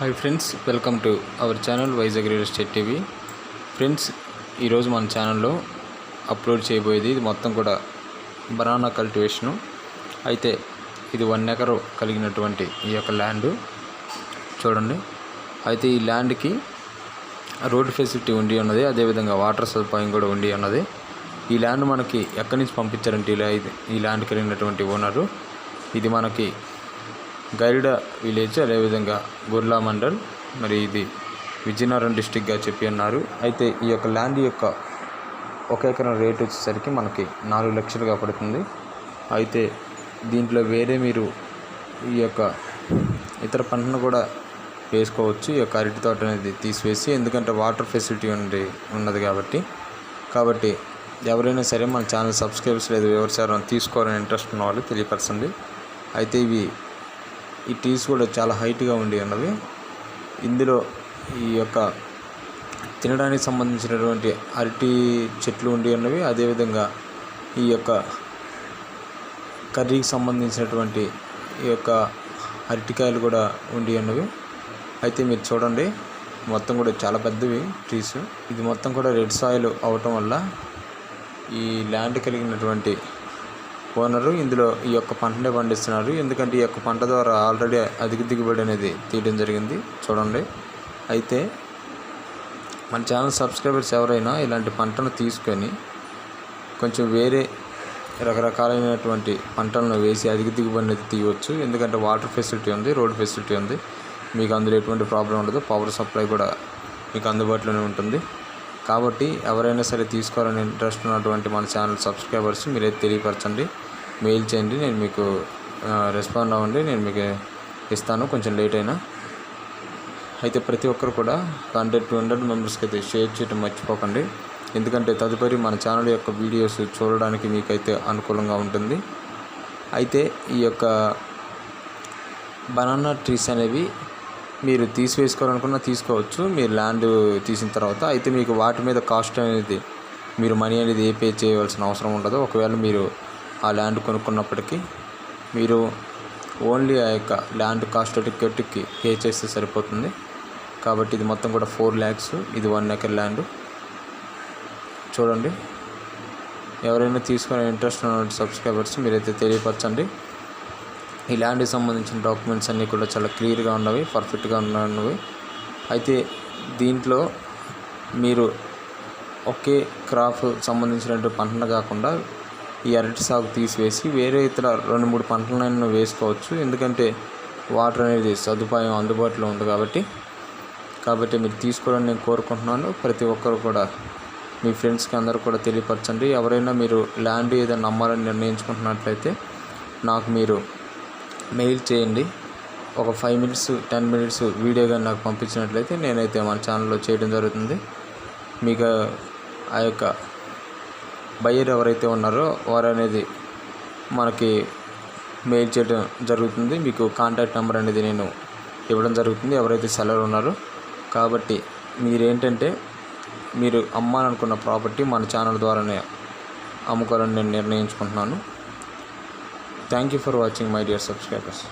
Hi friends welcome to our channel Vizag real estate TV friends ఈరోజు మన ఛానల్లో upload చేయబోయేది ఇది మొత్తం కూడా బనానా కల్టివేషను అయితే ఇది వన్ ఎకర్ కలిగినటువంటి ఈ యొక్క ల్యాండ్ చూడండి. అయితే ఈ ల్యాండ్కి రోడ్ ఫెసిలిటీ ఉండి ఉన్నది అదేవిధంగా వాటర్ సదుపాయం కూడా ఉండి ఉన్నది. ఈ ల్యాండ్ మనకి ఎక్కడి నుంచి పంపించారంటే ఈ ల్యాండ్ కలిగినటువంటి ఓనరు ఇది మనకి గైడ విలేజ్ అదేవిధంగా గుర్లా మండల్ మరి ఇది విజయనగరం డిస్టిక్గా చెప్పి ఉన్నారు అయితే ఈ యొక్క ల్యాండ్ యొక్క ఒక ఎకరం రేట్ వచ్చేసరికి మనకి నాలుగు లక్షలుగా పడుతుంది. అయితే దీంట్లో వేరే మీరు ఈ యొక్క ఇతర పంటను కూడా వేసుకోవచ్చు. ఈ యొక్క అరటి తోట అనేది తీసివేసి ఎందుకంటే వాటర్ ఫెసిలిటీ ఉంది ఉన్నది కాబట్టి. కాబట్టి ఎవరైనా సరే మన ఛానల్ సబ్స్క్రైబ్స్ లేదు ఎవరిసారి తీసుకోవాలని ఇంట్రెస్ట్ ఉన్న వాళ్ళు తెలియపరచండి. అయితే ఇవి ఈ ట్రీస్ కూడా చాలా హైట్గా ఉండి ఉన్నవి ఇందులో ఈ యొక్క తినడానికి సంబంధించినటువంటి అరటి చెట్లు ఉండి ఉన్నవి అదేవిధంగా ఈ యొక్క కర్రీకి సంబంధించినటువంటి ఈ యొక్క అరటికాయలు కూడా ఉండి ఉన్నవి అయితే మీరు చూడండి మొత్తం కూడా చాలా పెద్దవి ట్రీస్ ఇది మొత్తం కూడా రెడ్ సాయిల్ అవటం వల్ల ఈ ల్యాండ్ కలిగినటువంటి ఓనరు ఇందులో ఈ యొక్క పంటనే పండిస్తున్నారు. ఎందుకంటే ఈ యొక్క పంట ద్వారా ఆల్రెడీ అధిక దిగుబడి అనేది తీయడం జరిగింది. చూడండి. అయితే మన ఛానల్ సబ్స్క్రైబర్స్ ఎవరైనా ఇలాంటి పంటను తీసుకొని కొంచెం వేరే రకరకాలైనటువంటి పంటలను వేసి అధిక దిగుబడి అనేది తీయవచ్చు. ఎందుకంటే వాటర్ ఫెసిలిటీ ఉంది రోడ్ ఫెసిలిటీ ఉంది. మీకు అందులో ఎటువంటి ప్రాబ్లం ఉండదు. పవర్ సప్లై కూడా మీకు అందుబాటులోనే ఉంటుంది. కాబట్టి ఎవరైనా సరే తీసుకోవాలని ఇంట్రెస్ట్ ఉన్నటువంటి మన ఛానల్ సబ్స్క్రైబర్స్ మీరైతే తెలియపరచండి మెయిల్ చేయండి నేను మీకు రెస్పాండ్ అవ్వండి నేను మీకు ఇస్తాను కొంచెం లేట్ అయినా. అయితే ప్రతి ఒక్కరు కూడా హండ్రెడ్ టూ హండ్రెడ్ మెంబర్స్కి అయితే షేర్ చేయడం మర్చిపోకండి. ఎందుకంటే తదుపరి మన ఛానల్ యొక్క వీడియోస్ చూడడానికి మీకైతే అనుకూలంగా ఉంటుంది. అయితే ఈ యొక్క బనానా ట్రీస్ అనేవి మీరు తీసివేసుకోవాలనుకున్నా తీసుకోవచ్చు. మీరు ల్యాండ్ తీసిన తర్వాత అయితే మీకు వాటి మీద కాస్ట్ అనేది మీరు మనీ అనేది ఏ పే చేయవలసిన అవసరం ఉండదు ఒకవేళ మీరు ఆ ల్యాండ్ కొనుక్కున్నప్పటికీ మీరు ఓన్లీ ఆ యొక్క ల్యాండ్ కాస్ట్ టికెట్కి పే చేస్తే సరిపోతుంది. కాబట్టి ఇది మొత్తం కూడా ఫోర్ ల్యాక్స్ ఇది వన్ ఎకర్ ల్యాండ్. చూడండి. ఎవరైనా తీసుకునే ఇంట్రెస్ట్ ఉన్న సబ్స్క్రైబర్స్ మీరైతే తెలియపరచండి. ఈ ల్యాండ్కి సంబంధించిన డాక్యుమెంట్స్ అన్నీ కూడా చాలా క్లియర్గా ఉన్నవి పర్ఫెక్ట్గా ఉన్నవి. అయితే దీంట్లో మీరు ఒకే క్రాప్ సంబంధించినటువంటి పంటను కాకుండా ఈ అరటి సాగు తీసివేసి వేరే ఇతర రెండు మూడు పంటలను వేసుకోవచ్చు. ఎందుకంటే వాటర్ అనేది సదుపాయం అందుబాటులో ఉంది కాబట్టి కాబట్టి మీరు తీసుకోవాలని నేను కోరుకుంటున్నాను. ప్రతి ఒక్కరు కూడా మీ ఫ్రెండ్స్కి అందరూ కూడా తెలియపరచండి. ఎవరైనా మీరు ల్యాండ్ ఏదైనా నమ్మాలని నిర్ణయించుకుంటున్నట్లయితే నాకు మీరు మెయిల్ చేయండి. ఒక five minutes ten minutes video కానీ నాకు పంపించినట్లయితే నేనైతే మన ఛానల్లో చేయడం జరుగుతుంది. మీకు ఆ యొక్క బయ్యర్ ఎవరైతే ఉన్నారో వారు అనేది మనకి మెయిల్ చేయడం జరుగుతుంది. మీకు కాంటాక్ట్ నెంబర్ అనేది నేను ఇవ్వడం జరుగుతుంది. ఎవరైతే సెలర్ ఉన్నారో. కాబట్టి మీరేంటంటే మీరు అమ్మాలనుకున్న ప్రాపర్టీ మన ఛానల్ ద్వారానే అమ్ముకోవాలని నేను నిర్ణయించుకుంటున్నాను. Thank you for watching my dear subscribers